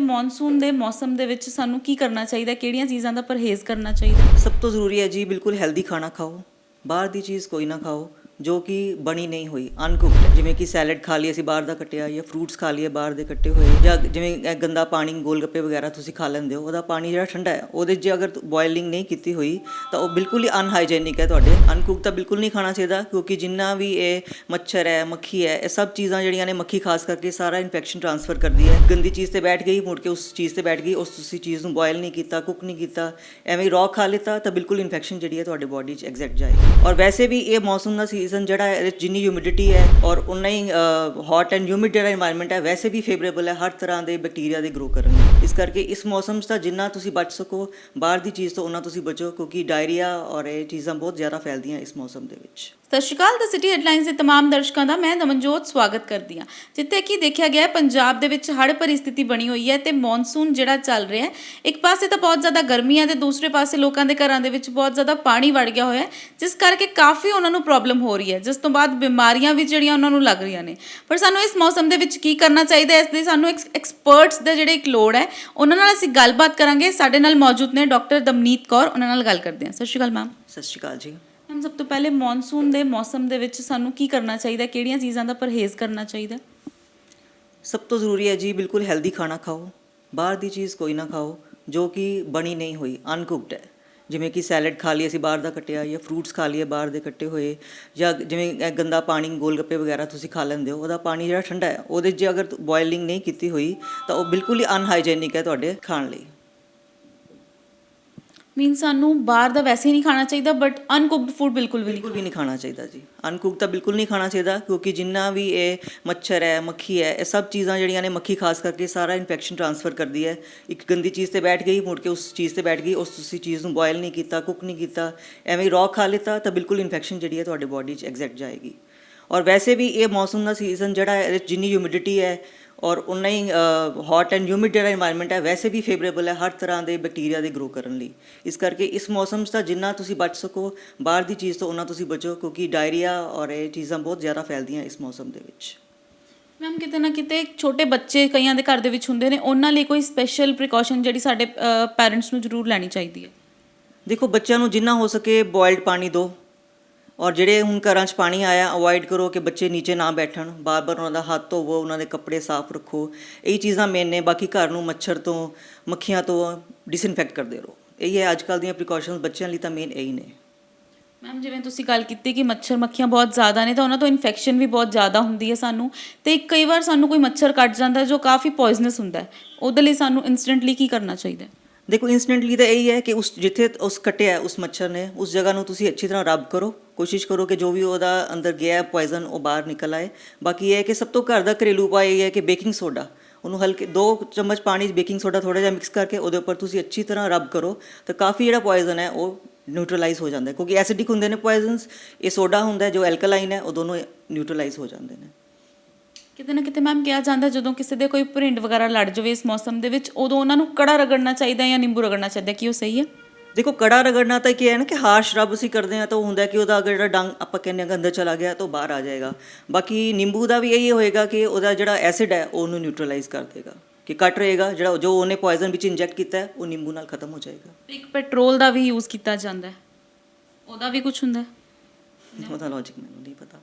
Monsoon ਦੇ ਮੌਸਮ ਦੇ ਵਿੱਚ ਸਾਨੂੰ ਕੀ ਕਰਨਾ ਚਾਹੀਦਾ, ਕਿਹੜੀਆਂ ਚੀਜ਼ਾਂ ਦਾ ਪਰਹੇਜ਼ ਕਰਨਾ ਚਾਹੀਦਾ? ਸਭ ਤੋਂ ਜ਼ਰੂਰੀ ਹੈ ਜੀ, ਬਿਲਕੁਲ ਹੈਲਦੀ ਖਾਣਾ ਖਾਓ। ਬਾਹਰ ਦੀ ਚੀਜ਼ ਕੋਈ ਨਾ ਖਾਓ। ਜੋ ਕਿ ਬਣੀ ਨਹੀਂ ਹੋਈ ਅਨਕੁਕਡ ਜਿਵੇਂ ਕਿ ਸੈਲਡ ਖਾ ਲਈ, ਅਸੀਂ ਬਾਹਰ ਦਾ ਕੱਟਿਆ, ਜਾਂ ਫਰੂਟਸ ਖਾ ਲਈਏ, ਬਾਹਰ ਦੇ ਕੱਟੇ ਹੋਏ, ਜਾਂ ਜਿਵੇਂ ਇਹ ਗੰਦਾ ਪਾਣੀ ਗੋਲ ਗੱਪੇ ਵਗੈਰਾ ਤੁਸੀਂ ਖਾ ਲੈਂਦੇ ਹੋ, ਉਹਦਾ ਪਾਣੀ ਜਿਹੜਾ ਠੰਡਾ ਹੈ, ਉਹਦੇ ਜੇ ਅਗਰ ਬੋਇਲਿੰਗ ਨਹੀਂ ਕੀਤੀ ਹੋਈ, ਤਾਂ ਉਹ ਬਿਲਕੁਲ ਹੀ ਅਨਹਾਈਜੈਨਿਕ ਹੈ ਤੁਹਾਡੇ। ਅਨਕੁਕ ਤਾਂ ਬਿਲਕੁਲ ਨਹੀਂ ਖਾਣਾ ਚਾਹੀਦਾ, ਕਿਉਂਕਿ ਜਿੰਨਾ ਵੀ ਇਹ ਮੱਛਰ ਹੈ, ਮੱਖੀ ਹੈ, ਇਹ ਸਭ ਚੀਜ਼ਾਂ ਜਿਹੜੀਆਂ ਨੇ ਮੱਖੀ ਖਾਸ ਕਰਕੇ ਸਾਰਾ ਇਨਫੈਕਸ਼ਨ ਟ੍ਰਾਂਸਫਰ ਕਰਦੀ ਹੈ। ਗੰਦੀ ਚੀਜ਼ ਤੇ ਬੈਠ ਗਈ, ਮੁੜ ਕੇ ਉਸ ਚੀਜ਼ ਤੇ ਬੈਠ ਗਈ, ਉਸ ਤੁਸੀਂ ਚੀਜ਼ ਨੂੰ ਬੋਇਲ ਨਹੀਂ ਕੀਤਾ ਕੁੱਕ ਨਹੀਂ ਕੀਤਾ, ਐਵੇਂ ਰॉ ਖਾ ਲਿੱਤਾ, ਤਾਂ ਬਿਲਕੁਲ ਇਨਫੈਕਸ਼ਨ ਜਿਹੜੀ ਹੈ ਤੁਹਾਡੇ ਬਾਡੀ 'ਚ ਐਗਜ਼ੈਕਟ ਜਾਏਗੀ। ਔਰ ਵੈਸੇ ਵੀ ਇਹ ਮੌਸਮ ਦਾ ਸੀ ਸੀਜ਼ਨ ਜਿਹੜਾ ਹੈ ਜਿੰਨੀ ਹਿਊਮਿਡਿਟੀ ਹੈ ਔਰ ਉਨਾ ਹੀ ਹੌਟ ਐਂਡ ਹਿਊਮਿਡ ਜਿਹੜਾ এনवायरमेंट ਹੈ, ਵੈਸੇ ਵੀ ਫੇਵਰੇਬਲ ਹੈ ਹਰ ਤਰ੍ਹਾਂ ਦੇ ਬੈਕਟੀਰੀਆ ਦੇ ਗਰੋ ਕਰਨ ਲਈ। ਇਸ ਕਰਕੇ ਇਸ ਮੌਸਮ 'ਚ ਤਾਂ ਜਿੰਨਾ ਤੁਸੀਂ ਬਚ ਸਕੋ, ਬਾਹਰ ਦੀ ਚੀਜ਼ ਤੋਂ ਉਹਨਾਂ ਤੁਸੀਂ ਬਚੋ, ਕਿਉਂਕਿ ਡਾਇਰੀਆ ਔਰ ਇਹ ਚੀਜ਼ਾਂ ਬਹੁਤ ਜ਼ਿਆਦਾ ਫੈਲਦੀਆਂ ਇਸ ਮੌਸਮ ਦੇ ਵਿੱਚ। ਸਤਿ ਸ਼੍ਰੀ ਅਕਾਲ ਦ ਸਿਟੀ ਹੈਡਲਾਈਨਸ ਦੇ तमाम ਦਰਸ਼ਕਾਂ ਦਾ ਮੈਂ ਦਮਨਜੋਤ ਸਵਾਗਤ ਕਰਦੀ ਹਾਂ ਜਿੱਥੇ ਕਿ ਦੇਖਿਆ ਗਿਆ ਹੈ ਪੰਜਾਬ ਦੇ ਵਿੱਚ ਹੜ੍ਹ ਪਰਿਸਥਿਤੀ ਬਣੀ ਹੋਈ ਹੈ ਤੇ ਮੌਨਸੂਨ ਜਿਹੜਾ ਚੱਲ ਰਿਹਾ ਹੈ ਇੱਕ ਪਾਸੇ ਤਾਂ ਬਹੁਤ ਜ਼ਿਆਦਾ ਗਰਮੀ ਹੈ ਤੇ ਦੂਸਰੇ ਪਾਸੇ ਲੋਕਾਂ ਦੇ ਘਰਾਂ ਦੇ ਵਿੱਚ ਬਹੁਤ ਜ਼ਿਆਦਾ ਪਾਣੀ ਵੜ ਗਿਆ ਹੋਇਆ ਹੈ ਜਿਸ ਕਰਕੇ ਕਾਫੀ ਉਹਨਾਂ ਨੂੰ ਪ੍ਰੋਬਲਮ ਹੋ ਰਹੀ ਹੈ ਜਿਸ ਤੋਂ ਬਾਅਦ ਬਿਮਾਰੀਆਂ ਵੀ ਜਿਹੜੀਆਂ ਉਹਨਾਂ ਨੂੰ ਲੱਗ ਰਹੀਆਂ ਨੇ ਪਰ ਸਾਨੂੰ ਇਸ ਮੌਸਮ ਦੇ ਵਿੱਚ ਕੀ ਕਰਨਾ ਚਾਹੀਦਾ ਹੈ ਇਸ ਦੇ ਸਾਨੂੰ ਐਕਸਪਰਟਸ ਦੇ ਜਿਹੜੇ ਇੱਕ ਲੋੜ ਹੈ ਉਹਨਾਂ ਨਾਲ ਅਸੀਂ ਗੱਲਬਾਤ ਕਰਾਂਗੇ ਸਾਡੇ ਨਾਲ ਮੌਜੂਦ ਨੇ ਡਾਕਟਰ ਦਮਨੀਤ ਕੌਰ ਉਹਨਾਂ ਨਾਲ ਗੱਲ ਕਰਦੇ ਹਾਂ ਸਤਿ ਸ਼੍ਰੀ ਅਕਾਲ ਮੈਮ ਸਤਿ ਸ਼੍ਰੀ ਅਕਾਲ ਜੀ ਮੈਮ ਸਭ ਤੋਂ ਪਹਿਲੇ ਮੌਨਸੂਨ ਦੇ ਮੌਸਮ ਦੇ ਵਿੱਚ ਸਾਨੂੰ ਕੀ ਕਰਨਾ ਚਾਹੀਦਾ? ਕਿਹੜੀਆਂ ਚੀਜ਼ਾਂ ਦਾ ਪਰਹੇਜ਼ ਕਰਨਾ ਚਾਹੀਦਾ? ਸਭ ਤੋਂ ਜ਼ਰੂਰੀ ਹੈ ਜੀ ਬਿਲਕੁਲ ਹੈਲਦੀ ਖਾਣਾ ਖਾਓ। ਬਾਹਰ ਦੀ ਚੀਜ਼ ਕੋਈ ਨਾ ਖਾਓ, ਜੋ ਕਿ ਬਣੀ ਨਹੀਂ ਹੋਈ ਅਨਕੁਕਡ ਹੈ। ਜਿਵੇਂ ਕਿ ਸੈਲਡ ਖਾ ਲਈ, ਅਸੀਂ ਬਾਹਰ ਦਾ ਕੱਟਿਆ ਜਾਂ ਫਰੂਟਸ ਖਾ ਲਈਏ, ਬਾਹਰ ਦੇ ਕੱਟੇ ਹੋਏ, ਜਾਂ ਜਿਵੇਂ ਗੰਦਾ ਪਾਣੀ ਗੋਲ ਗੱਪੇ ਵਗੈਰਾ ਤੁਸੀਂ ਖਾ ਲੈਂਦੇ ਹੋ, ਉਹਦਾ ਪਾਣੀ ਜਿਹੜਾ ਠੰਡਾ ਹੈ, ਉਹਦੇ 'ਚ ਜੇ ਅਗਰ ਬੋਇਲਿੰਗ ਨਹੀਂ ਕੀਤੀ ਹੋਈ, ਤਾਂ ਉਹ ਬਿਲਕੁਲ ਹੀ ਅਨਹਾਈਜੀਨਿਕ ਹੈ ਤੁਹਾਡੇ ਖਾਣ ਲਈ। ਮੀਨ ਸਾਨੂੰ ਬਾਹਰ ਦਾ ਵੈਸੇ ਹੀ ਨਹੀਂ ਖਾਣਾ ਚਾਹੀਦਾ ਬਟ ਅਨਕੁਕਡ ਫੂਡ ਬਿਲਕੁਲ ਵੀ ਨਹੀਂ ਬਿਲਕੁਲ ਵੀ ਨਹੀਂ ਖਾਣਾ ਚਾਹੀਦਾ ਜੀ। ਅਨਕੁਕ ਤਾਂ ਬਿਲਕੁਲ ਨਹੀਂ ਖਾਣਾ ਚਾਹੀਦਾ, ਕਿਉਂਕਿ ਜਿੰਨਾ ਵੀ ਇਹ ਮੱਛਰ ਹੈ, ਮੱਖੀ ਹੈ, ਇਹ ਸਭ ਚੀਜ਼ਾਂ ਜਿਹੜੀਆਂ ਨੇ ਮੱਖੀ ਖਾਸ ਕਰਕੇ ਸਾਰਾ ਇਨਫੈਕਸ਼ਨ ਟ੍ਰਾਂਸਫਰ ਕਰਦੀ ਹੈ। ਇੱਕ ਗੰਦੀ ਚੀਜ਼ ਤੇ ਬੈਠ ਗਈ, ਮੁੜ ਕੇ ਉਸ ਚੀਜ਼ ਤੇ ਬੈਠ ਗਈ, ਉਸ ਤੁਸੀਂ ਚੀਜ਼ ਨੂੰ ਬੋਇਲ ਨਹੀਂ ਕੀਤਾ ਕੁੱਕ ਨਹੀਂ ਕੀਤਾ, ਐਵੇਂ ਹੀ ਰॉ ਖਾ ਲਿੱਤਾ, ਤਾਂ ਬਿਲਕੁਲ ਇਨਫੈਕਸ਼ਨ ਜਿਹੜੀ ਹੈ ਤੁਹਾਡੇ ਬਾਡੀ 'ਚ ਐਗਜ਼ੈਕਟ ਜਾਏਗੀ। ਔਰ ਵੈਸੇ ਵੀ ਇਹ ਮੌਸਮ ਦਾ ਸੀਜ਼ਨ ਜਿਹੜਾ ਹੈ ਇਹਦੇ 'ਚ ਜਿੰਨੀ ਹਿਊਮਿਡਿਟੀ ਹੈ ਔਰ ਉਨਾ ਹੀ ਹੌਟ ਐਂਡ ਹਿਊਮਿਡ ਜਿਹੜਾ এনवायरमेंट ਹੈ ਵੈਸੇ ਵੀ ਫੇਵਰੇਬਲ ਹੈ ਹਰ ਤਰ੍ਹਾਂ ਦੇ ਬੈਕਟੀਰੀਆ ਦੇ ਗਰੋ ਕਰਨ ਲਈ। ਇਸ ਕਰਕੇ ਇਸ ਮੌਸਮ ਦਾ ਜਿੰਨਾ ਤੁਸੀਂ ਬਚ ਸਕੋ ਬਾਹਰ ਦੀ ਚੀਜ਼ ਤੋਂ ਉਹਨਾਂ ਤੁਸੀਂ ਬਚੋ ਕਿਉਂਕਿ ਡਾਇਰੀਆ ਔਰ ਇਹ ਚੀਜ਼ਾਂ ਬਹੁਤ ਜ਼ਿਆਦਾ ਫੈਲਦੀਆਂ ਇਸ ਮੌਸਮ ਦੇ ਵਿੱਚ। ਮੈਮ ਕਿਤੇ ਨਾ ਕਿਤੇ ਛੋਟੇ ਬੱਚੇ ਕਈਆਂ ਦੇ ਘਰ ਦੇ ਵਿੱਚ ਹੁੰਦੇ ਨੇ ਉਹਨਾਂ ਲਈ ਕੋਈ ਸਪੈਸ਼ਲ ਪ੍ਰੀਕਾਸ਼ਨ ਜਿਹੜੀ ਸਾਡੇ ਪੇਰੈਂਟਸ ਨੂੰ ਜ਼ਰੂਰ ਲੈਣੀ ਚਾਹੀਦੀ ਹੈ। ਦੇਖੋ ਬੱਚਿਆਂ ਨੂੰ ਜਿੰਨਾ ਹੋ ਸਕੇ ਬੋਇਲਡ ਪਾਣੀ ਦਿਓ। ਔਰ ਜਿਹੜੇ ਹੁਣ ਘਰਾਂ 'ਚ ਪਾਣੀ ਆਇਆ ਅਵੋਇਡ ਕਰੋ ਕਿ ਬੱਚੇ ਨੀਚੇ ਨਾ ਬੈਠਣ। ਬਾਰ-ਬਾਰ ਉਹਨਾਂ ਦਾ ਹੱਥ ਧੋਵੋ, ਉਹਨਾਂ ਦੇ ਕੱਪੜੇ ਸਾਫ਼ ਰੱਖੋ। ਇਹ ਚੀਜ਼ਾਂ ਮੇਨ ਨੇ, ਬਾਕੀ ਘਰ ਨੂੰ ਮੱਛਰ ਤੋਂ, ਮੱਖੀਆਂ ਤੋਂ ਡਿਸਇਨਫੈਕਟ ਕਰਦੇ ਰਹੋ। ਇਹ ਹੈ, ਅੱਜ ਕੱਲ੍ਹ ਦੀਆਂ ਪ੍ਰੀਕਾਸ਼ਨਸ ਬੱਚਿਆਂ ਲਈ ਤਾਂ ਮੇਨ ਇਹੀ ਨੇ। ਮੈਮ ਜਿਵੇਂ ਤੁਸੀਂ ਗੱਲ ਕੀਤੀ ਕਿ ਮੱਛਰ ਮੱਖੀਆਂ ਬਹੁਤ ਜ਼ਿਆਦਾ ਨੇ, ਤਾਂ ਉਹਨਾਂ ਤੋਂ ਇਨਫੈਕਸ਼ਨ ਵੀ ਬਹੁਤ ਜ਼ਿਆਦਾ ਹੁੰਦੀ ਹੈ ਸਾਨੂੰ। ਤੇ ਕਈ ਵਾਰ ਸਾਨੂੰ ਕੋਈ ਮੱਛਰ ਕੱਟ ਜਾਂਦਾ ਜੋ ਕਾਫੀ ਪੋਇਜ਼ਨਸ ਹੁੰਦਾ ਹੈ। ਉਹਦੇ ਲਈ ਸਾਨੂੰ ਇਨਸਟੈਂਟਲੀ ਕੀ ਕਰਨਾ ਚਾਹੀਦਾ ਹੈ? ਦੇਖੋ ਇਨਸਟੈਂਟਲੀ ਤਾਂ ਇਹੀ ਹੈ ਕਿ ਉਸ, ਜਿੱਥੇ ਉਸ ਕੱਟਿਆ, ਉਸ ਮੱਛਰ ਨੇ, ਉਸ ਜਗ੍ਹਾ ਨੂੰ ਤੁਸੀਂ ਅੱਛੀ ਤਰ੍ਹਾਂ ਰਬ ਕਰੋ। ਕੋਸ਼ਿਸ਼ ਕਰੋ ਕਿ ਜੋ ਵੀ ਉਹਦਾ ਅੰਦਰ ਗਿਆ ਹੈ ਪੋਇਜ਼ਨ ਉਹ ਬਾਹਰ ਨਿਕਲ ਆਏ। ਬਾਕੀ ਇਹ ਹੈ ਕਿ ਸਭ ਤੋਂ ਘਰ ਦਾ ਘਰੇਲੂ ਉਪਾਅ ਇਹ ਹੈ ਕਿ ਬੇਕਿੰਗ ਸੋਡਾ ਉਹਨੂੰ ਹਲਕੇ 2 ਚਮਚ ਪਾਣੀ 'ਚ ਬੇਕਿੰਗ ਸੋਡਾ ਥੋੜਾ ਜਿਹਾ ਮਿਕਸ ਕਰਕੇ ਉਹਦੇ ਉੱਪਰ ਤੁਸੀਂ ਅੱਛੀ ਤਰ੍ਹਾਂ ਰਬ ਕਰੋ ਤਾਂ ਕਾਫੀ ਜਿਹੜਾ ਪੋਇਜ਼ਨ ਹੈ, ਉਹ ਨਿਊਟਰਲਾਈਜ਼ ਹੋ ਜਾਂਦਾ ਕਿਉਂਕਿ ਐਸਿਡਿਕ ਹੁੰਦੇ ਨੇ ਪੋਇਜ਼ਨਸ ਇਹ ਸੋਡਾ ਹੁੰਦਾ ਜੋ ਐਲਕਲਾਈਨ ਹੈ, ਉਹ ਦੋਨੋਂ ਨਿਊਟਰਲਾਈਜ਼ ਹੋ ਜਾਂਦੇ ਨੇ। ਕਿਤੇ ਨਾ ਕਿਤੇ ਮੈਮ ਕਿਹਾ ਜਾਂਦਾ ਜਦੋਂ ਕਿਸੇ ਦੇ ਕੋਈ ਭਰਿੰਡ ਵਗੈਰਾ ਲੜ ਜਾਵੇ ਇਸ ਮੌਸਮ ਦੇ ਵਿੱਚ ਉਦੋਂ ਉਹਨਾਂ ਨੂੰ ਕੜਾ ਰਗੜਨਾ ਚਾਹੀਦਾ ਜਾਂ ਨਿੰਬੂ ਰਗੜਨਾ ਚਾਹੀਦਾ ਕੀ ਉਹ ਸਹੀ ਹੈ? ਦੇਖੋ ਕੜਾ ਰਗੜਨਾ ਤਾਂ ਕੀ ਹੈ ਨਾ ਕਿ ਹਾਰਸ਼ ਰਬ ਅਸੀਂ ਕਰਦੇ ਆ ਤਾਂ ਉਹ ਹੁੰਦਾ ਕਿ ਉਹਦਾ ਅਗਰ ਜਿਹੜਾ ਡੰਗ ਆਪਾਂ ਕਹਿੰਦੇ ਹਾਂ ਅੰਦਰ ਚਲਾ ਗਿਆ ਤਾਂ ਉਹ ਬਾਹਰ ਆ ਜਾਏਗਾ। ਬਾਕੀ ਨਿੰਬੂ ਦਾ ਵੀ ਇਹੀ ਹੋਏਗਾ ਕਿ ਉਹਦਾ ਜਿਹੜਾ ਐਸਿਡ ਹੈ ਉਹ ਉਹਨੂੰ ਨਿਊਟਰਲਾਈਜ਼ ਕਰ ਦੇਗਾ। ਕਿ ਕੱਟ ਰਹੇਗਾ ਜਿਹੜਾ ਜੋ ਉਹਨੇ ਪੋਇਜ਼ਨ ਵਿੱਚ ਇੰਜੈਕਟ ਕੀਤਾ ਉਹ ਨਿੰਬੂ ਨਾਲ ਖਤਮ ਹੋ ਜਾਏਗਾ। ਇੱਕ ਪੈਟਰੋਲ ਦਾ ਵੀ ਯੂਜ਼ ਕੀਤਾ ਜਾਂਦਾ ਹੈ। ਉਹਦਾ ਵੀ ਕੁਝ ਹੁੰਦਾ ਹੈ? ਉਹਦਾ ਲੌਜੀਕ ਮੈਨੂੰ ਨਹੀਂ ਪਤਾ।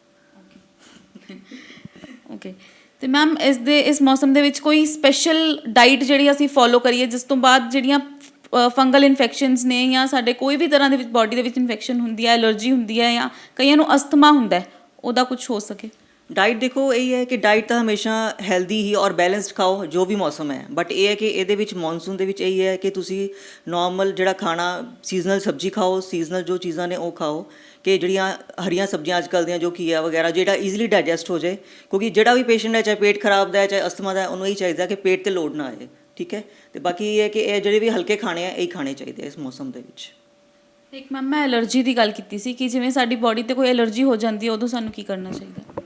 ਓਕੇ ਤੇ ਮੈਮ ਇਸ ਦੇ, ਇਸ ਮੌਸਮ ਦੇ ਵਿੱਚ ਕੋਈ ਸਪੈਸ਼ਲ ਡਾਈਟ ਜਿਹੜੀ ਅਸੀਂ ਫੋਲੋ ਕਰੀਏ, ਜਿਸ ਤੋਂ ਬਾਅਦ ਜਿਹੜੀਆਂ ਫੰਗਲ ਇਨਫੈਕਸ਼ਨਸ ਨੇ ਜਾਂ ਸਾਡੇ ਕੋਈ ਵੀ ਤਰ੍ਹਾਂ ਦੇ ਵਿੱਚ ਬਾਡੀ ਦੇ ਵਿੱਚ ਇਨਫੈਕਸ਼ਨ ਹੁੰਦੀ ਹੈ, ਐਲਰਜੀ ਹੁੰਦੀ ਹੈ ਜਾਂ ਕਈਆਂ ਨੂੰ ਅਸਥਮਾ ਹੁੰਦਾ ਹੈ, ਉਹਦਾ ਕੁਝ ਹੋ ਸਕੇ। ਡਾਈਟ ਦੇਖੋ, ਇਹ ਹੈ ਕਿ ਡਾਈਟ ਤਾਂ ਹਮੇਸ਼ਾ ਹੈਲਦੀ ਹੀ ਔਰ ਬੈਲੈਂਸਡ ਖਾਓ, ਜੋ ਵੀ ਮੌਸਮ ਹੈ। ਬਟ ਇਹ ਹੈ ਕਿ ਇਹਦੇ ਵਿੱਚ ਮੌਨਸੂਨ ਦੇ ਵਿੱਚ ਇਹ ਹੈ ਕਿ ਤੁਸੀਂ ਨਾਰਮਲ ਜਿਹੜਾ ਖਾਣਾ ਸੀਜ਼ਨਲ ਸਬਜ਼ੀ ਖਾਓ ਸੀਜ਼ਨਲ ਜੋ ਚੀਜ਼ਾਂ ਨੇ ਉਹ ਖਾਓ, ਕਿ ਜਿਹੜੀਆਂ ਹਰੀਆਂ ਸਬਜ਼ੀਆਂ ਅੱਜ ਕੱਲ੍ਹ ਦੀਆਂ, ਜੋ ਘੀਆ ਵਗੈਰਾ, ਜਿਹੜਾ ਈਜ਼ੀਲੀ ਡਾਈਜੈਸਟ ਹੋ ਜਾਏ। ਕਿਉਂਕਿ ਜਿਹੜਾ ਵੀ ਪੇਸ਼ੈਂਟ ਹੈ, ਚਾਹੇ ਪੇਟ ਖਰਾਬ ਦਾ ਹੈ, ਚਾਹੇ ਅਸਥਮਾ ਦਾ ਉਹਨੂੰ ਇਹ ਚਾਹੀਦਾ ਕਿ ਪੇਟ ਤੇ ਲੋਡ ਨਾ ਆਏ। ਠੀਕ ਹੈ? ਤੇ ਬਾਕੀ ਇਹ ਹੈ ਕਿ ਇਹ ਜਿਹੜੇ ਵੀ ਹਲਕੇ ਖਾਣੇ ਆ, ਇਹ ਹੀ ਖਾਣੇ ਚਾਹੀਦੇ ਇਸ ਮੌਸਮ ਦੇ ਵਿੱਚ। ਇੱਕ ਮੈਮ ਮੈਂ ਐਲਰਜੀ ਦੀ ਗੱਲ ਕੀਤੀ ਸੀ ਕਿ ਜਿਵੇਂ ਸਾਡੀ ਬਾਡੀ ਤੇ ਕੋਈ ਐਲਰਜੀ ਹੋ ਜਾਂਦੀ ਹੈ, ਉਦੋਂ ਸਾਨੂੰ ਕੀ ਕਰਨਾ ਚਾਹੀਦਾ?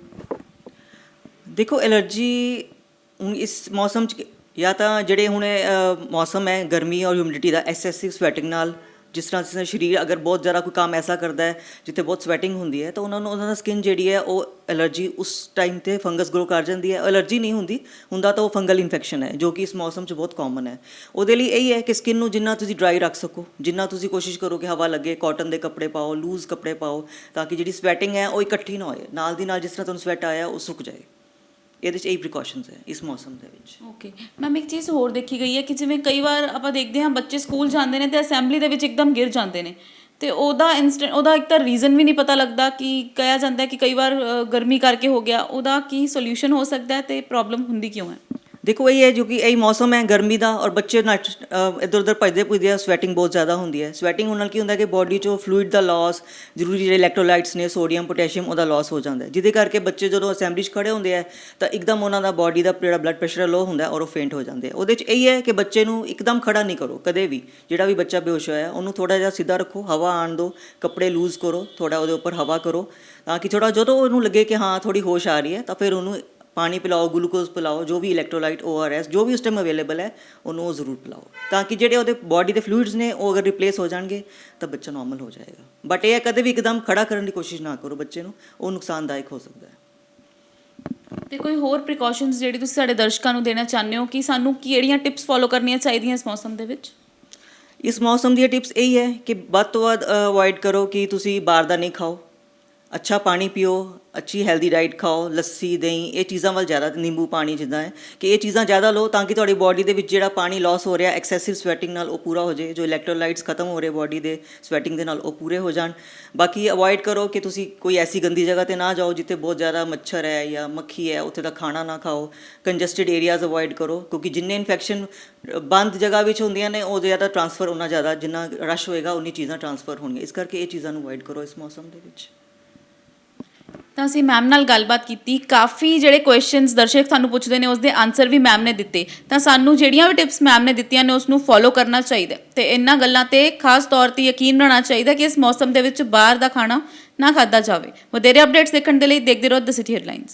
ਦੇਖੋ, ਐਲਰਜੀ ਹੁਣ ਇਸ ਮੌਸਮ ਚ ਜਾਂ ਤਾਂ ਜਿਹੜੇ ਹੁਣ ਮੌਸਮ ਹੈ, ਗਰਮੀ ਔਰ ਹਿਊਮਿਡਿਟੀ ਦਾ, ਐਕਸੈਸਿਵ ਸਵੈਟਿੰਗ ਨਾਲ, ਜਿਸ ਤਰ੍ਹਾਂ ਜਿਸ ਸਰੀਰ ਅਗਰ ਬਹੁਤ ਜ਼ਿਆਦਾ ਕੋਈ ਕੰਮ ਐਸਾ ਕਰਦਾ ਹੈ, ਜਿੱਥੇ ਬਹੁਤ ਸਵੈਟਿੰਗ ਹੁੰਦੀ ਹੈ, ਤਾਂ ਉਹਨਾਂ ਨੂੰ, ਉਹਨਾਂ ਦਾ ਸਕਿਨ ਜਿਹੜੀ ਹੈ, ਉਹ ਐਲਰਜੀ ਉਸ ਟਾਈਮ ਤੇ ਫੰਗਸ ਗਰੋ ਕਰ ਜਾਂਦੀ ਹੈ। ਐਲਰਜੀ ਨਹੀਂ ਹੁੰਦੀ, ਹੁੰਦਾ ਤਾਂ ਉਹ ਫੰਗਲ ਇਨਫੈਕਸ਼ਨ ਹੈ, ਜੋ ਕਿ ਇਸ ਮੌਸਮ 'ਚ ਬਹੁਤ ਕਾਮਨ ਹੈ। ਉਹਦੇ ਲਈ ਇਹ ਹੈ ਕਿ ਸਕਿਨ ਨੂੰ ਜਿੰਨਾ ਤੁਸੀਂ ਡਰਾਈ ਰੱਖ ਸਕੋ, ਜਿੰਨਾ ਤੁਸੀਂ ਕੋਸ਼ਿਸ਼ ਕਰੋ ਕਿ ਹਵਾ ਲੱਗੇ ਕਾਟਨ ਦੇ ਕੱਪੜੇ ਪਾਓ ਲੂਜ਼ ਕੱਪੜੇ ਪਾਓ, ਤਾਂ ਕਿ ਜਿਹੜੀ ਸਵੈਟਿੰਗ ਹੈ, ਉਹ ਇਕੱਠੀ ਨਾ ਹੋਏ। ਨਾਲ ਦੀ ਨਾਲ ਜਿਸ ਤਰ੍ਹਾਂ ਤੁਹਾਨੂੰ ਸਵੈਟ ਆਇਆ, ਉਹ ਸੁੱਕ ਜਾਏ। ਇਹਦੇ 'ਚ ਇਹ ਪ੍ਰੀਕਾਸ਼ਨਸ ਹੈ, ਇਸ ਮੌਸਮ ਦੇ ਵਿੱਚ। ਓਕੇ ਮੈਮ ਇੱਕ ਚੀਜ਼ ਹੋਰ ਦੇਖੀ ਗਈ ਹੈ ਕਿ ਜਿਵੇਂ ਕਈ ਵਾਰ ਆਪਾਂ ਦੇਖਦੇ ਹਾਂ, ਬੱਚੇ ਸਕੂਲ ਜਾਂਦੇ ਨੇ ਤੇ ਅਸੈਂਬਲੀ ਦੇ ਵਿੱਚ ਇੱਕਦਮ ਗਿਰ ਜਾਂਦੇ ਨੇ। ਤੇ ਉਹਦਾ ਇਨਸਟੈਂਟ ਉਹਦਾ ਇੱਕ ਤਾਂ ਰੀਜ਼ਨ ਵੀ ਨਹੀਂ ਪਤਾ ਲੱਗਦਾ ਕਿ ਕਿਹਾ ਜਾਂਦਾ ਕਿ ਕਈ ਵਾਰ ਗਰਮੀ ਕਰਕੇ ਹੋ ਗਿਆ। ਉਹਦਾ ਕੀ ਸੋਲੂਸ਼ਨ ਹੋ ਸਕਦਾ ਹੈ ਤੇ ਪ੍ਰੋਬਲਮ ਹੁੰਦੀ ਕਿਉਂ ਹੈ? ਦੇਖੋ ਇਹ ਹੈ ਜੋ ਕਿ ਇਹ ਮੌਸਮ ਹੈ, ਗਰਮੀ ਦਾ ਔਰ ਬੱਚੇ ਨੱਚ ਇੱਧਰ ਉੱਧਰ ਭੱਜਦੇ ਭੁੱਜਦੇ ਆ ਸਵੈਟਿੰਗ ਬਹੁਤ ਜ਼ਿਆਦਾ ਹੁੰਦੀ ਹੈ। ਸਵੈਟਿੰਗ ਹੋਣ ਨਾਲ ਕੀ ਹੁੰਦਾ ਕਿ ਬਾਡੀ ਚੋਂ ਫਲੂਇਡ ਦਾ ਲਾਸ ਜ਼ਰੂਰੀ ਜਿਹੜੇ ਇਲੈਕਟ੍ਰੋਲਾਈਟਸ ਨੇ ਸੋਡੀਅਮ ਪੋਟਾਸ਼ੀਅਮ ਉਹਦਾ ਲਾਸ ਹੋ ਜਾਂਦਾ ਜਿਹਦੇ ਕਰਕੇ ਬੱਚੇ ਜਦੋਂ ਅਸੈਂਬਲੀ 'ਚ ਖੜੇ ਹੁੰਦੇ ਆ, ਤਾਂ ਇੱਕਦਮ ਉਹਨਾਂ ਦਾ ਬਾਡੀ ਦਾ ਜਿਹੜਾ ਬਲੱਡ ਪ੍ਰੈਸ਼ਰ ਲੋ ਹੁੰਦਾ ਔਰ ਉਹ ਫੇਂਟ ਹੋ ਜਾਂਦੇ ਆ। ਉਹਦੇ 'ਚ ਇਹ ਹੈ ਕਿ ਬੱਚੇ ਨੂੰ ਇੱਕਦਮ ਖੜਾ ਨਹੀਂ ਕਰੋ, ਕਦੇ ਵੀ। ਜਿਹੜਾ ਵੀ ਬੱਚਾ ਬੇਹੋਸ਼ ਹੋਇਆ, ਉਹਨੂੰ ਥੋੜਾ ਜਿਹਾ ਸਿੱਧਾ ਰੱਖੋ, ਹਵਾ ਆਣ ਦਿਓ, ਕੱਪੜੇ ਲੂਜ਼ ਕਰੋ ਥੋੜਾ ਉਹਦੇ ਉੱਪਰ ਹਵਾ ਕਰੋ, ਤਾਂ ਕਿ ਥੋੜਾ ਜਦੋਂ ਉਹਨੂੰ ਲੱਗੇ ਕਿ ਹਾਂ ਥੋੜੀ ਹੋਸ਼ ਆ ਰਹੀ ਹੈ, ਤਾਂ ਫਿਰ ਉਹਨੂੰ ਪਾਣੀ ਪਿਲਾਓ ਗਲੂਕੋਜ਼ ਪਿਲਾਓ ਜੋ ਵੀ ਇਲੈਕਟ੍ਰੋਲਾਈਟ ORS ਜੋ ਵੀ ਉਸ ਟਾਈਮ ਅਵੇਲੇਬਲ ਹੈ ਉਹਨੂੰ ਉਹ ਜ਼ਰੂਰ ਪਿਲਾਓ। ਤਾਂ ਕਿ ਜਿਹੜੇ ਉਹਦੇ ਬਾਡੀ ਦੇ ਫਲੂਇਡਸ ਨੇ ਉਹ ਅਗਰ ਰਿਪਲੇਸ ਹੋ ਜਾਣਗੇ ਤਾਂ ਬੱਚਾ ਨਾਰਮਲ ਹੋ ਜਾਏਗਾ। ਬਟ ਇਹ ਕਦੇ ਵੀ ਇੱਕਦਮ ਖੜਾ ਕਰਨ ਦੀ ਕੋਸ਼ਿਸ਼ ਨਾ ਕਰੋ ਬੱਚੇ ਨੂੰ ਉਹ ਨੁਕਸਾਨਦਾਇਕ ਹੋ ਸਕਦਾ ਹੈ। ਤੇ ਕੋਈ ਹੋਰ ਪ੍ਰੀਕਾਸ਼ਨਸ ਜਿਹੜੀ ਤੁਸੀਂ ਸਾਡੇ ਦਰਸ਼ਕਾਂ ਨੂੰ ਦੇਣਾ ਚਾਹੁੰਦੇ ਹੋ ਕਿ ਸਾਨੂੰ ਕਿਹੜੀਆਂ ਟਿਪਸ ਫੋਲੋ ਕਰਨੀਆਂ ਚਾਹੀਦੀਆਂ ਇਸ ਮੌਸਮ ਦੇ ਵਿੱਚ? ਇਸ ਮੌਸਮ ਦੀਆਂ ਟਿਪਸ ਇਹ ਹੈ ਕਿ ਵੱਧ ਤੋਂ ਵੱਧ ਅਵੋਇਡ ਕਰੋ ਕਿ ਤੁਸੀਂ ਬਾਹਰ ਦਾ ਨਹੀਂ ਖਾਓ। ਅੱਛਾ ਪਾਣੀ ਪੀਓ, ਅੱਛੀ ਹੈਲਦੀ ਡਾਈਟ ਖਾਓ, ਲੱਸੀ, ਦਹੀਂ, ਇਹ ਚੀਜ਼ਾਂ ਵੱਲ ਜ਼ਿਆਦਾ ਨਿੰਬੂ ਪਾਣੀ ਜਿੱਦਾਂ ਹੈ ਕਿ ਇਹ ਚੀਜ਼ਾਂ ਜ਼ਿਆਦਾ ਲਓ ਤਾਂ ਕਿ ਤੁਹਾਡੀ ਬਾਡੀ ਦੇ ਵਿੱਚ ਜਿਹੜਾ ਪਾਣੀ ਲਾਸ ਹੋ ਰਿਹਾ ਐਕਸੈਸਿਵ ਸਵੈਟਿੰਗ ਨਾਲ ਉਹ ਪੂਰਾ ਹੋ ਜਾਏ, ਜੋ ਇਲੈਕਟ੍ਰੋਲਾਈਟਸ ਖਤਮ ਹੋ ਰਹੇ ਬਾਡੀ ਦੇ ਸਵੈਟਿੰਗ ਦੇ ਨਾਲ ਉਹ ਪੂਰੇ ਹੋ ਜਾਣ। ਬਾਕੀ ਅਵੋਇਡ ਕਰੋ ਕਿ ਤੁਸੀਂ ਕੋਈ ਐਸੀ ਗੰਦੀ ਜਗ੍ਹਾ ਤੇ ਨਾ ਜਾਓ ਜਿੱਥੇ ਬਹੁਤ ਜ਼ਿਆਦਾ ਮੱਛਰ ਹੈ ਜਾਂ ਮੱਖੀ ਹੈ, ਉੱਥੇ ਦਾ ਖਾਣਾ ਨਾ ਖਾਓ। ਕੰਜਸਟਡ ਏਰੀਆਜ਼ ਅਵੋਇਡ ਕਰੋ ਕਿਉਂਕਿ ਜਿੰਨੇ ਇਨਫੈਕਸ਼ਨ ਬੰਦ ਜਗ੍ਹਾ ਵਿੱਚ ਹੁੰਦੀਆਂ ਨੇ, ਉਹ ਜ਼ਿਆਦਾ ਟਰਾਂਸਫਰ ਉਹਨਾਂ ਜ਼ਿਆਦਾ, ਜਿੰਨਾ ਰਸ਼ ਹੋਏਗਾ, ਉਨੀ ਚੀਜ਼ਾਂ ਟਰਾਂਸਫਰ ਹੋਣਗੀਆਂ। ਇਸ ਕਰਕੇ ਇਹ ਚੀਜ਼ਾਂ ਨੂੰ ਅਵੋਇਡ ਕਰੋ ਇਸ ਮੌਸਮ ਦੇ ਵਿੱਚ। ਤਾਂ ਅਸੀਂ ਮੈਮ ਨਾਲ ਗੱਲਬਾਤ ਕੀਤੀ। ਕਾਫੀ ਜਿਹੜੇ ਕੁਐਸਚਨਸ ਦਰਸ਼ਕ ਸਾਨੂੰ ਪੁੱਛਦੇ ਨੇ ਉਸ ਦੇ ਆਨਸਰ ਵੀ ਮੈਮ ਨੇ ਦਿੱਤੇ। ਤਾਂ ਸਾਨੂੰ ਜਿਹੜੀਆਂ ਵੀ ਟਿਪਸ ਮੈਮ ਨੇ ਦਿੱਤੀਆਂ ਨੇ ਉਸ ਨੂੰ ਫੋਲੋ ਕਰਨਾ ਚਾਹੀਦਾ ਹੈ। ਤੇ ਇਹਨਾਂ ਗੱਲਾਂ ਤੇ ਖਾਸ ਤੌਰ ਤੇ ਯਕੀਨ ਬਣਾਉਣਾ ਚਾਹੀਦਾ ਕਿ ਇਸ ਮੌਸਮ ਦੇ ਵਿੱਚ ਬਾਹਰ ਦਾ ਖਾਣਾ ਨਾ ਖਾਦਾ ਜਾਵੇ। ਵਧੇਰੇ ਅਪਡੇਟਸ ਦੇਖਣ ਦੇ ਲਈ ਦੇਖਦੇ ਰਹੋ ਦ ਸਿਟੀ ਹੈਡਲਾਈਨਸ